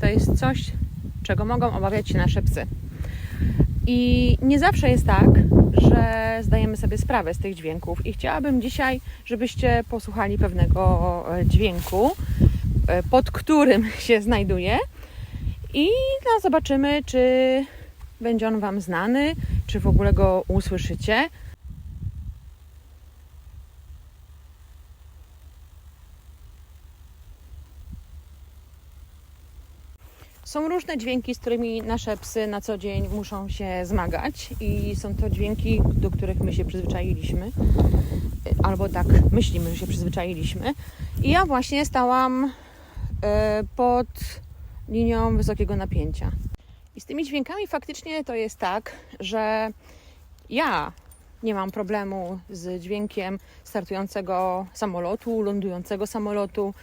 To jest coś, czego mogą obawiać się nasze psy. I nie zawsze jest tak, że zdajemy sobie sprawę z tych dźwięków. I chciałabym dzisiaj, żebyście posłuchali pewnego e, dźwięku, e, pod którym się znajduje. I no, zobaczymy, czy będzie on Wam znany, czy w ogóle go usłyszycie. Są różne dźwięki, z którymi nasze psy na co dzień muszą się zmagać, i są to dźwięki, do których my się przyzwyczailiśmy, albo tak myślimy, że się przyzwyczailiśmy. I ja właśnie stałam e, pod linią wysokiego napięcia. I z tymi dźwiękami faktycznie to jest tak, że ja nie mam problemu z dźwiękiem startującego samolotu, lądującego samolotu,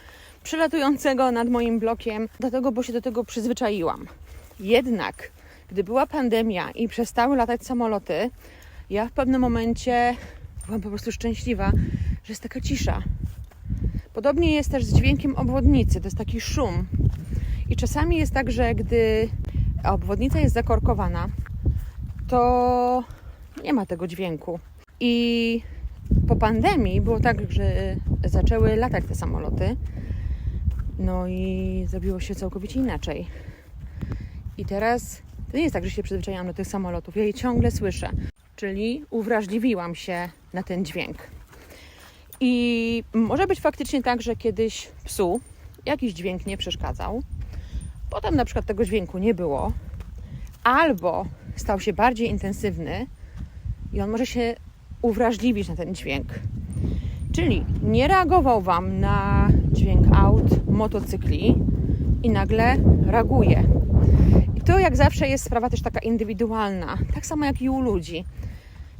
przylatującego nad moim blokiem, dlatego, bo się do tego przyzwyczaiłam. Jednak, gdy była pandemia i przestały latać samoloty, ja w pewnym momencie byłam po prostu szczęśliwa, że jest taka cisza. Podobnie jest też z dźwiękiem obwodnicy, to jest taki szum. I czasami jest tak, że gdy obwodnica jest zakorkowana, to nie ma tego dźwięku. I po pandemii było tak, że zaczęły latać te samoloty. No i zrobiło się całkowicie inaczej. I teraz to nie jest tak, że się przyzwyczaiłam do tych samolotów. Ja je ciągle słyszę. Czyli uwrażliwiłam się na ten dźwięk. I może być faktycznie tak, że kiedyś psu jakiś dźwięk nie przeszkadzał. Potem na przykład tego dźwięku nie było. Albo stał się bardziej intensywny i on może się uwrażliwić na ten dźwięk. Czyli nie reagował Wam na dźwięk aut, motocykli i nagle reaguje. I to jak zawsze jest sprawa też taka indywidualna, tak samo jak i u ludzi,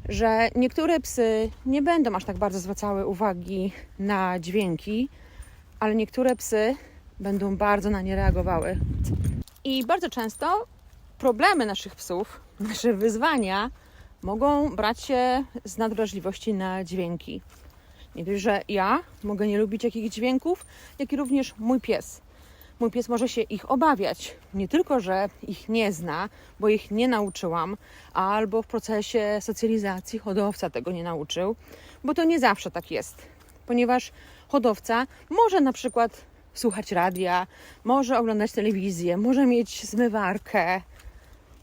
że niektóre psy nie będą aż tak bardzo zwracały uwagi na dźwięki, ale niektóre psy będą bardzo na nie reagowały. I bardzo często problemy naszych psów, nasze wyzwania mogą brać się z nadwrażliwości na dźwięki. Nie dość, że ja mogę nie lubić jakichś dźwięków, jak i również mój pies. Mój pies może się ich obawiać. Nie tylko, że ich nie zna, bo ich nie nauczyłam, albo w procesie socjalizacji hodowca tego nie nauczył, bo to nie zawsze tak jest, ponieważ hodowca może na przykład słuchać radia, może oglądać telewizję, może mieć zmywarkę,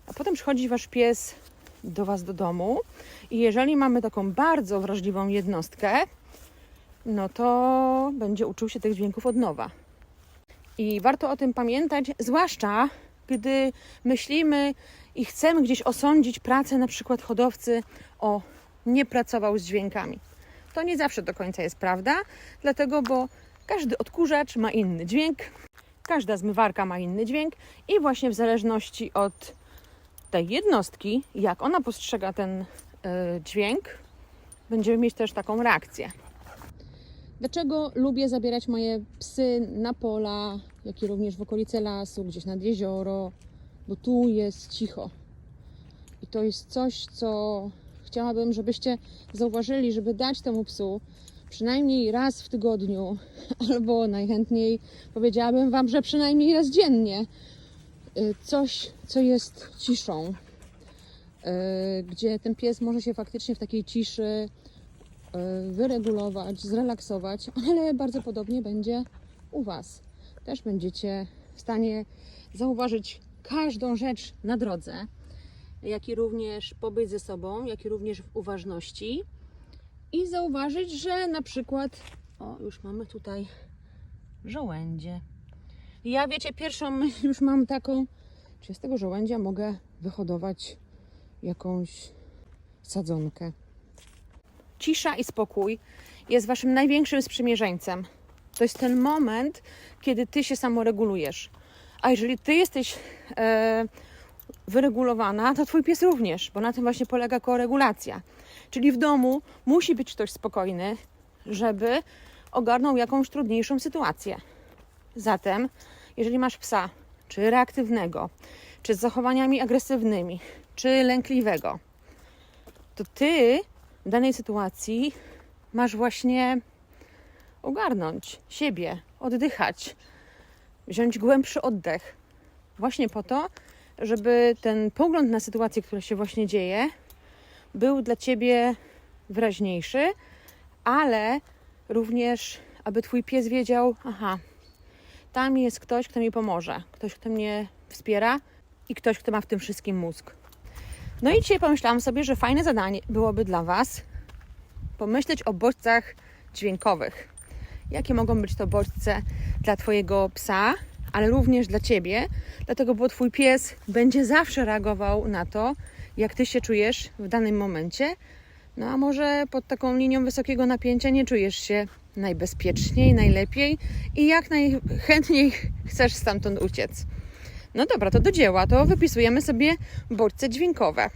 a potem przychodzi wasz pies do was do domu i jeżeli mamy taką bardzo wrażliwą jednostkę, no to będzie uczył się tych dźwięków od nowa. I warto o tym pamiętać, zwłaszcza gdy myślimy i chcemy gdzieś osądzić pracę na przykład hodowcy o nie pracował z dźwiękami. To nie zawsze do końca jest prawda, dlatego bo każdy odkurzacz ma inny dźwięk, każda zmywarka ma inny dźwięk i właśnie w zależności od tej jednostki, jak ona postrzega ten y, dźwięk, będziemy mieć też taką reakcję. Dlaczego lubię zabierać moje psy na pola, jak i również w okolice lasu, gdzieś nad jezioro? Bo tu jest cicho. I to jest coś, co chciałabym, żebyście zauważyli, żeby dać temu psu przynajmniej raz w tygodniu, albo najchętniej powiedziałabym Wam, że przynajmniej raz dziennie, coś, co jest ciszą, y, gdzie ten pies może się faktycznie w takiej ciszy y, wyregulować, zrelaksować, ale bardzo podobnie będzie u Was. Też będziecie w stanie zauważyć każdą rzecz na drodze, jak i również pobyć ze sobą, jak i również w uważności i zauważyć, że na przykład, o, już mamy tutaj żołędzie. Ja wiecie, pierwszą myśl już mam taką, czy z tego żołędzia mogę wyhodować jakąś sadzonkę. Cisza i spokój jest waszym największym sprzymierzeńcem. To jest ten moment, kiedy ty się samoregulujesz. A jeżeli ty jesteś e, wyregulowana, to twój pies również, bo na tym właśnie polega koregulacja. Czyli w domu musi być ktoś spokojny, żeby ogarnął jakąś trudniejszą sytuację. Zatem, jeżeli masz psa, czy reaktywnego, czy z zachowaniami agresywnymi, czy lękliwego, to ty w danej sytuacji masz właśnie ogarnąć siebie, oddychać, wziąć głębszy oddech. Właśnie po to, żeby ten pogląd na sytuację, która się właśnie dzieje, był dla ciebie wyraźniejszy, ale również, aby twój pies wiedział: aha, tam jest ktoś, kto mi pomoże, ktoś, kto mnie wspiera i ktoś, kto ma w tym wszystkim mózg. No i dzisiaj pomyślałam sobie, że fajne zadanie byłoby dla Was pomyśleć o bodźcach dźwiękowych. Jakie mogą być to bodźce dla Twojego psa, ale również dla Ciebie, dlatego, bo Twój pies będzie zawsze reagował na to, jak Ty się czujesz w danym momencie. No a może pod taką linią wysokiego napięcia nie czujesz się najbezpieczniej, najlepiej i jak najchętniej chcesz stamtąd uciec. No dobra, to do dzieła, to wypisujemy sobie bodźce dźwiękowe.